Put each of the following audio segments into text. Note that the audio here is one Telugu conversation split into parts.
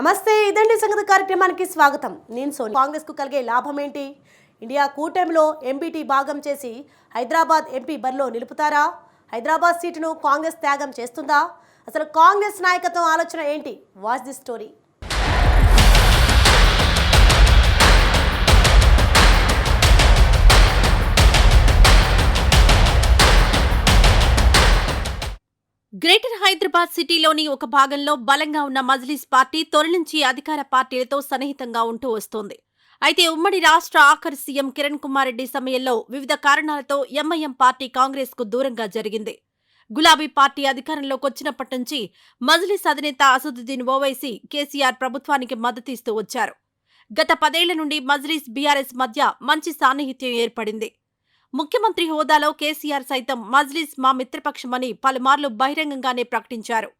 నమస్తే ఇదండి సంగతి కార్యక్రమానికి స్వాగతం. నేను సోని. కాంగ్రెస్కు కలిగే లాభం ఏంటి? ఇండియా కూటమిలో ఎంపీటీ భాగం చేసి హైదరాబాద్ ఎంపీ బరిలో నిలుపుతారా? హైదరాబాద్ సీటును కాంగ్రెస్ త్యాగం చేస్తుందా? అసలు కాంగ్రెస్ నాయకత్వం ఆలోచన ఏంటి? Watch the story. Greater Hyderabad సిటీలోని ఒక భాగంలో బలంగా ఉన్న మజ్లిస్ పార్టీ తొలి నుంచి అధికార పార్టీలతో సన్నిహితంగా ఉంటూ వస్తోంది. అయితే ఉమ్మడి రాష్ట్ర ఆఖరి సీఎం కిరణ్ కుమార్ రెడ్డి సమయంలో వివిధ కారణాలతో ఎంఐఎం పార్టీ కాంగ్రెస్కు దూరంగా జరిగింది. గులాబీ పార్టీ అధికారంలోకి వచ్చినప్పటి నుంచి మజ్లిస్ అధినేత అసదుద్దీన్ ఓవైసీ కేసీఆర్ ప్రభుత్వానికి మద్దతిస్తూ వచ్చారు. గత పదేళ్ళ నుండి మజ్లిస్ బీఆర్ఎస్ మధ్య మంచి సాన్నిహిత్యం ఏర్పడింది. ముఖ్యమంత్రి హోదాలో కేసీఆర్ సైతం మజ్లిస్ మా మిత్రపక్షమని పలుమార్లు బహిరంగంగానే ప్రకటించారు.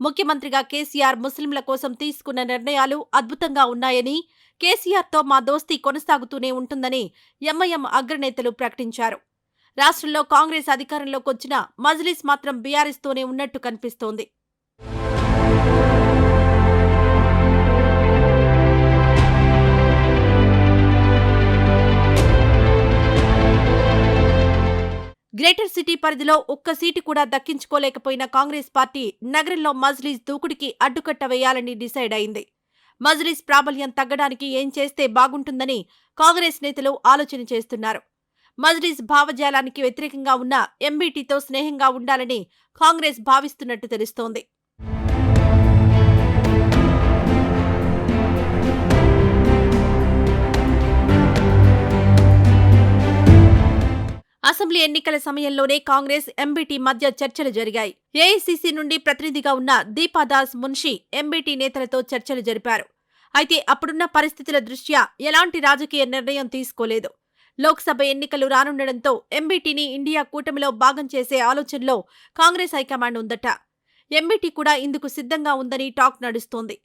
ముఖ్యమంత్రిగా కేసీఆర్ ముస్లింల కోసం తీసుకున్న నిర్ణయాలు అద్భుతంగా ఉన్నాయని కేసీఆర్తో మా దోస్తీ కొనసాగుతూనే ఉంటుందని ఎంఐఎం అగ్రనేతలు ప్రకటించారు. రాష్ట్రంలో కాంగ్రెస్ అధికారంలోకి వచ్చిన మజ్లిస్ మాత్రం బీఆర్ఎస్తోనే ఉన్నట్టు కనిపిస్తోంది. గ్రేటర్ సిటీ పరిధిలో ఒక్క సీటు కూడా దక్కించుకోలేకపోయిన కాంగ్రెస్ పార్టీ నగరంలో మజ్లీస్ దూకుడికి అడ్డుకట్ట వేయాలని డిసైడ్ అయింది. మజ్లీస్ ప్రాబల్యం తగ్గడానికి ఏం చేస్తే బాగుంటుందని కాంగ్రెస్ నేతలు ఆలోచన చేస్తున్నారు. మజ్లిస్ భావజాలానికి వ్యతిరేకంగా ఉన్న ఎంబీటీతో స్నేహంగా ఉండాలని కాంగ్రెస్ భావిస్తున్నట్టు తెలుస్తోంది. అసెంబ్లీ ఎన్నికల సమయంలోనే కాంగ్రెస్ ఎంబీటీ మధ్య చర్చలు జరిగాయి. ఏఐసీసీ నుండి ప్రతినిధిగా ఉన్న దీపాదాస్ మున్షి ఎంబీటీ నేతలతో చర్చలు జరిపారు. అయితే అప్పుడున్న పరిస్థితుల దృష్ట్యా ఎలాంటి రాజకీయ నిర్ణయం తీసుకోలేదు. లోక్సభ ఎన్నికలు రానుండడంతో ఎంబీటీని ఇండియా కూటమిలో భాగం చేసే ఆలోచనలో కాంగ్రెస్ హైకమాండ్ ఉందట. ఎంబీటీ కూడా ఇందుకు సిద్ధంగా ఉందని టాక్ నడుస్తోంది.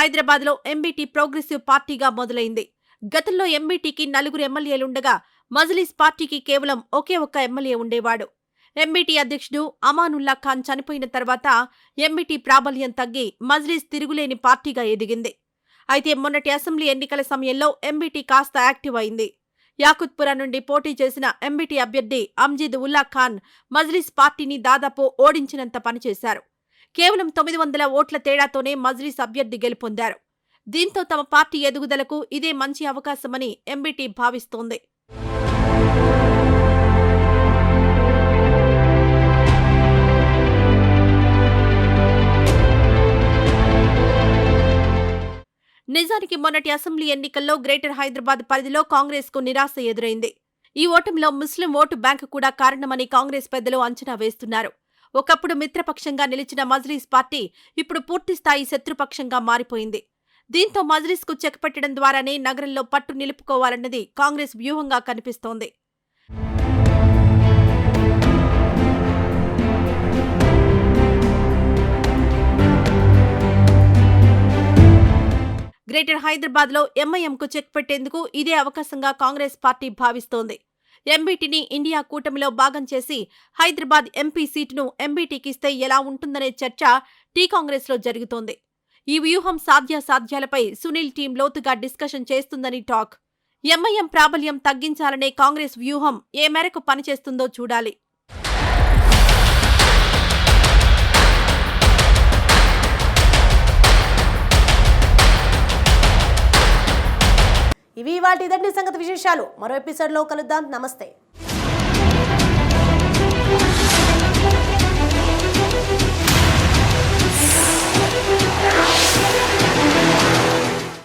హైదరాబాద్లో ఎంబీటీ ప్రోగ్రెసివ్ పార్టీగా మొదలైంది. గతంలో ఎంబీటీకి నలుగురు ఎమ్మెల్యేలుండగా మజ్లిస్ పార్టీకి కేవలం ఒకే ఒక్క ఎమ్మెల్యే ఉండేవాడు. ఎంబీటీ అధ్యక్షుడు అమానుల్లా ఖాన్ చనిపోయిన తర్వాత ఎంబీటీ ప్రాబల్యం తగ్గి మజ్లిస్ తిరుగులేని పార్టీగా ఎదిగింది. అయితే మొన్నటి అసెంబ్లీ ఎన్నికల సమయంలో ఎంబీటీ కాస్త యాక్టివ్ అయింది. యాకుత్పురా నుండి పోటీ చేసిన ఎంబీటీ అభ్యర్థి అమ్జీద్ ఉల్లా ఖాన్ మజ్లిస్ పార్టీని దాదాపు ఓడించినంత పనిచేశారు. కేవలం తొమ్మిది వందల ఓట్ల తేడాతోనే మజ్లిస్ అభ్యర్థి గెలుపొందారు. దీంతో తమ పార్టీ ఎదుగుదలకు ఇదే మంచి అవకాశమని ఎంబీటీ భావిస్తోంది. నిజానికి మొన్నటి అసెంబ్లీ ఎన్నికల్లో గ్రేటర్ హైదరాబాద్ పరిధిలో కాంగ్రెస్కు నిరాశ ఎదురైంది. ఈ ఓటమిలో ముస్లిం ఓటు బ్యాంకు కూడా కారణమని కాంగ్రెస్ పెద్దలు అంచనా వేస్తున్నారు. ఒకప్పుడు మిత్రపక్షంగా నిలిచిన మజ్లీస్ పార్టీ ఇప్పుడు పూర్తిస్థాయి శత్రుపక్షంగా మారిపోయింది. దీంతో మజ్లీస్కు చెక్పెట్టడం చెక్ పెట్టడం ద్వారానే నగరంలో పట్టు నిలుపుకోవాలన్నది కాంగ్రెస్ వ్యూహంగా కనిపిస్తోంది. గ్రేటర్ హైదరాబాద్లో ఎంఐఎంకు చెక్ పెట్టేందుకు ఇదే అవకాశంగా కాంగ్రెస్ పార్టీ భావిస్తోంది. ఎంబీటీని ఇండియా కూటమిలో భాగం చేసి హైదరాబాద్ ఎంపీ సీటును ఎంబీటీకి ఇస్తే ఎలా ఉంటుందనే చర్చ టీ కాంగ్రెస్లో జరుగుతోంది. ఈ వ్యూహం సాధ్యాసాధ్యాలపై సునీల్ టీం లోతుగా డిస్కషన్ చేస్తుందని టాక్. ఎంఐఎం ప్రాబల్యం తగ్గించాలనే కాంగ్రెస్ వ్యూహం ఏ మేరకు పనిచేస్తుందో చూడాలి. ఇవి వాటి ఇదండి సంగతి విశేషాలు. మరో ఎపిసోడ్లో కలుద్దాం. నమస్తే.